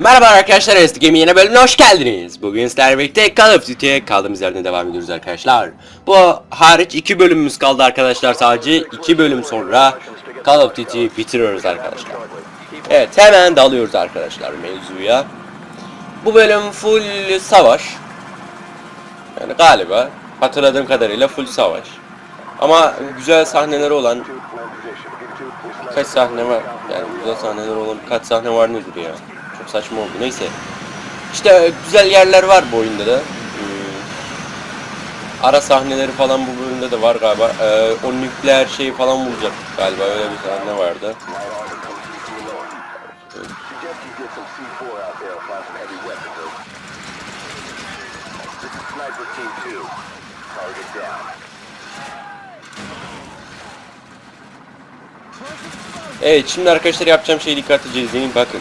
Merhaba arkadaşlar, Esti Game yeni bölümüne hoş geldiniz. Bugün sizlerle birlikte Call of Duty'ye kaldığımız yerden devam ediyoruz arkadaşlar. Bu hariç iki bölümümüz kaldı arkadaşlar sadece. iki bölüm sonra Call of Duty'yi bitiriyoruz arkadaşlar. Evet hemen dalıyoruz arkadaşlar mevzuya. Bu bölüm full savaş. Yani galiba hatırladığım kadarıyla full savaş. Ama güzel sahneleri olan Kaç sahne var? Yani güzel sahneler olan kaç sahne var nedir ya? Saçma oldu. Neyse. İşte güzel yerler var bu oyunda da. Hmm. Ara sahneleri falan bu bölümde de var galiba. Ee, o nükleer şeyi falan bulacak galiba. Öyle bir sahne vardı. Suggest you get some C4 out there, find some heavy weaponry. This is Sniper Team 2. Target down. Evet şimdi arkadaşlar yapacağım şeyi dikkatlice izleyin bakın.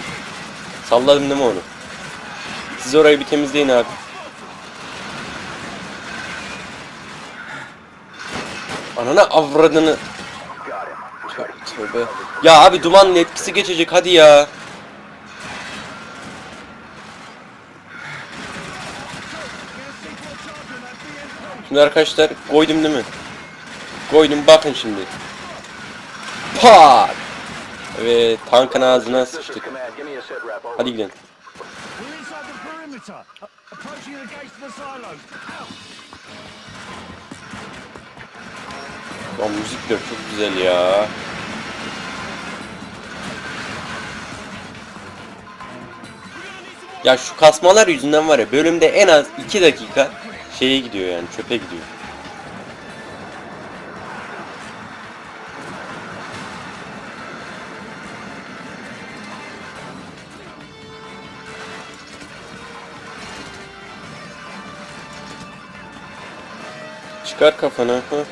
Salladım değil mi onu? Siz orayı bir temizleyin abi. Anana avradını. Tövbe. Ya abi dumanın etkisi geçecek hadi ya. Şimdi arkadaşlar koydum değil mi? Koydum bakın şimdi. Pat! Evet tankın ağzına sıçtık. Hadi gidelim. Lan müzikler çok güzel ya. Ya şu kasmalar yüzünden var ya bölümde en az 2 dakika şeye gidiyor yani çöpe gidiyor. Çıkar kafana. Headshot.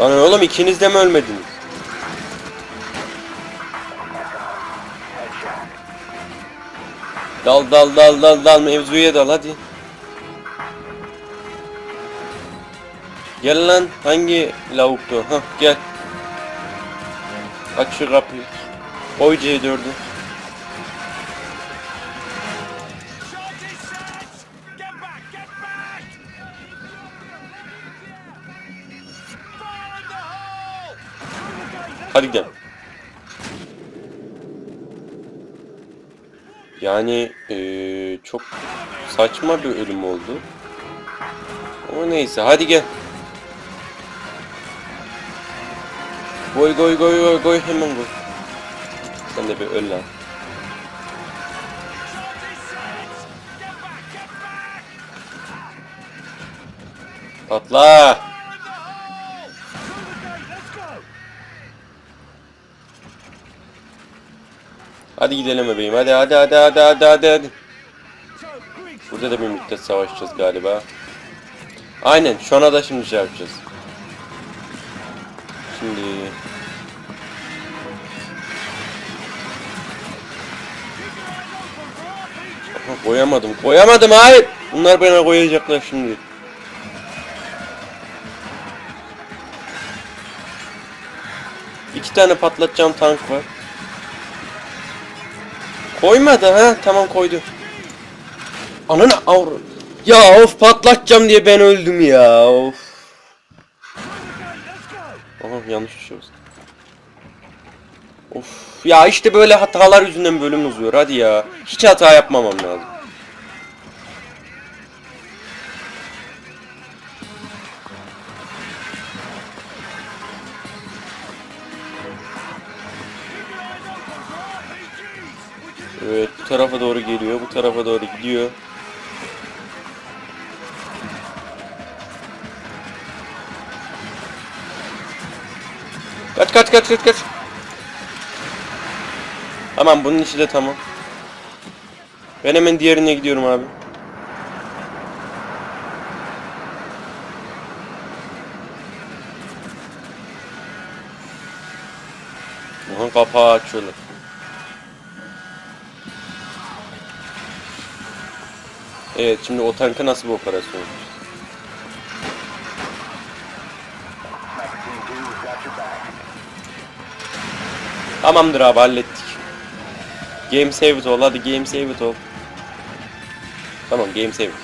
Lan oğlum ikiniz de mi ölmediniz? Dal dal dal dal dal mevzuya dal hadi. Gel lan hangi lavuktu? Hah gel. Aç şu kapıyı. Koy C4'ü. Charge is set! Get back! Get back! Fire in the hole! Through the gate! Let's Hadi gidelim. Yani eee, çok saçma bir ölüm oldu. Ama neyse hadi gel. Goy goy goy goy goy hemen goy. Sen de bir öl lan. Patla. Hadi gidelim bebeğim. Hadi hadi hadi hadi hadi hadi hadi. Burada da bir müddet savaşacağız galiba. Aynen. Şu ana da şimdi şey yapacağız. Şimdi koyamadım. Koyamadım hayır. Bunlar bana koyacaklar şimdi. İki tane patlatacağım tank var. Koymadı ha. Tamam koydu. Ananı avr. Ya of patlatacağım diye ben öldüm ya. Of. Yanlış oldu. Of. Ya işte böyle hatalar yüzünden bölüm uzuyor. Hadi ya. Hiç hata yapmamam lazım. Evet bu tarafa doğru geliyor. Bu tarafa doğru gidiyor. Kaç kaç kaç kaç kaç. Tamam bunun işi de tamam. Ben hemen diğerine gidiyorum abi. Aha kapağı açıyorlar. Evet şimdi o tankı nasıl bir operasyon? Tamamdır abi hallettik. Game save it all hadi game save it all. Tamam game save it.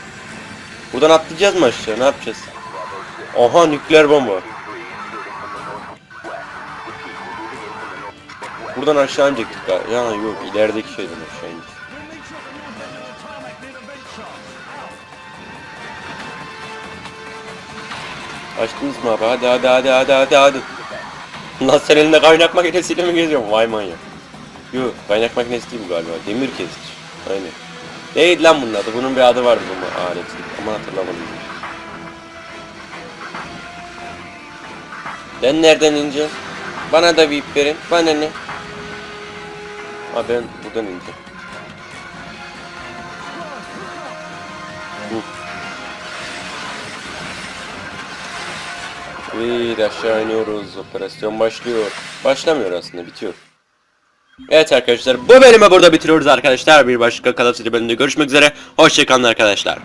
Buradan atlayacağız mı aşağı ne yapacağız? Oha nükleer bomba. Buradan aşağı inecektik galiba. Ya yok ilerideki şeyden aşağı. Out. Açtınız mı abi? Hadi hadi hadi hadi hadi hadi. Lan sen elinde kaynak makinesiyle mi geziyorsun? Vay manyak. Yok kaynak makinesi değil bu galiba. Demir kesici. Aynen. Değil lan bunun adı. Bunun bir adı vardı bu aletin. Ama hatırlamadım. Ben nereden ineceğim? Bana da bir ip verin. Bana ne? Ha ben buradan ineceğim. Hı. Ve aşağı iniyoruz. Operasyon başlıyor. Başlamıyor aslında bitiyor. Evet arkadaşlar bu bölümü burada bitiriyoruz arkadaşlar. Bir başka Call of bölümünde görüşmek üzere. Hoşçakalın arkadaşlar.